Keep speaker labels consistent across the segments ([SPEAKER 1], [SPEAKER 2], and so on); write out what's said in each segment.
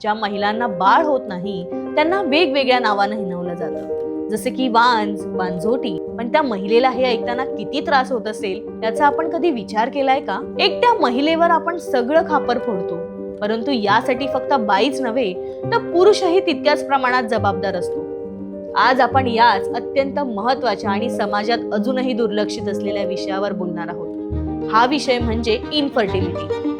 [SPEAKER 1] ज्या महिलांना बाळ होत नाही त्यांना वेगवेगळ्या नावानं हिनवलं जातं. जसे की वांज वांझोटी पण त्या महिलेला हे ऐकताना किती त्रास होत असेल याचा आपण कधी विचार केलाय का? एक त्या महिलेवर आपण सगळं खापर फोडतो. परंतु यासाठी फक्त बाईच नव्हे तर पुरुषही तितक्याच प्रमाणात जबाबदार असतो. आज आपण याच अत्यंत महत्त्वाच्या आणि समाजात अजूनही दुर्लक्षित असलेल्या विषयावर बोलणार आहोत. हा विषय म्हणजे इनफर्टिलिटी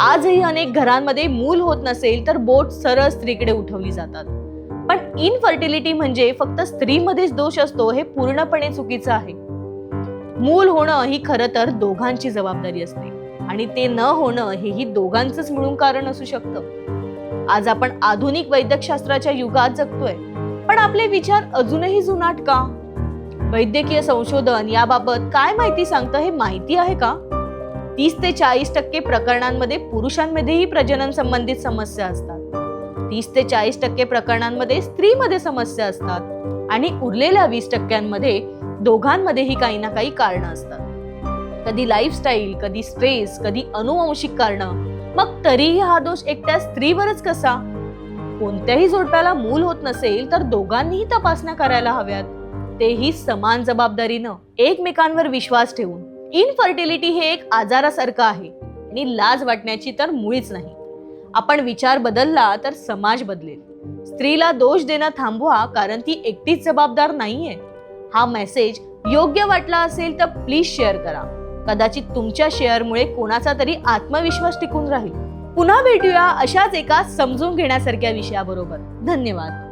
[SPEAKER 1] आजही अनेक घरांमध्ये मूल होत नसेल तर बोट सरळ स्त्रीकडे उठवली जातात. पण इनफर्टिलिटी म्हणजे फक्त स्त्रीमध्येच दोष असतो हे पूर्णपणे चुकीचं आहे. मूल होणं ही खरं तर दोघांची जबाबदारी असते आणि ते न होणं हेही दोघांचंच मिळून कारण असू शकतं. आज आपण आधुनिक वैद्यकशास्त्राच्या युगात जगतोय पण आपले विचार अजूनही जुनाट का? वैद्यकीय संशोधन याबाबत काय माहिती सांगतं हे माहिती आहे का? तीस ते चाळीस टक्के प्रकरणांमध्ये पुरुषांमध्येही प्रजनन संबंधित समस्या असतात. तीस ते चाळीस टक्के प्रकरणांमध्ये स्त्रीमध्ये समस्या असतात आणि उरलेल्या वीस टक्क्यांमध्ये दोघांमध्येही काही ना काही कारण असतात. कधी लाईफस्टाईल कधी स्ट्रेस कधी अनुवंशिक कारण. मग तरीही हा दोष एकट्या स्त्रीवरच कसा? कोणत्याही जोडप्याला मूल होत नसेल तर दोघांनीही तपासण्या करायला हव्यात. तेही समान जबाबदारीनं एकमेकांवर विश्वास ठेवून. इनफर्टिलिटी हे एक आजारासारखं आहे. आणि लाज वाटण्याची तर मुळीच नाही. आपण विचार बदलला तर समाज बदलेल. स्त्रीला दोष देणं थांबवा कारण ती एकटीच जबाबदार नाहीये. हा मेसेज योग्य वाटला असेल तर प्लीज शेअर करा. कदाचित तुमच्या शेअरमुळे कोणाचा तरी आत्मविश्वास टिकून राहील. पुन्हा भेटूया अशाच एका समजून घेण्यासारख्या विषयाबरोबर. धन्यवाद.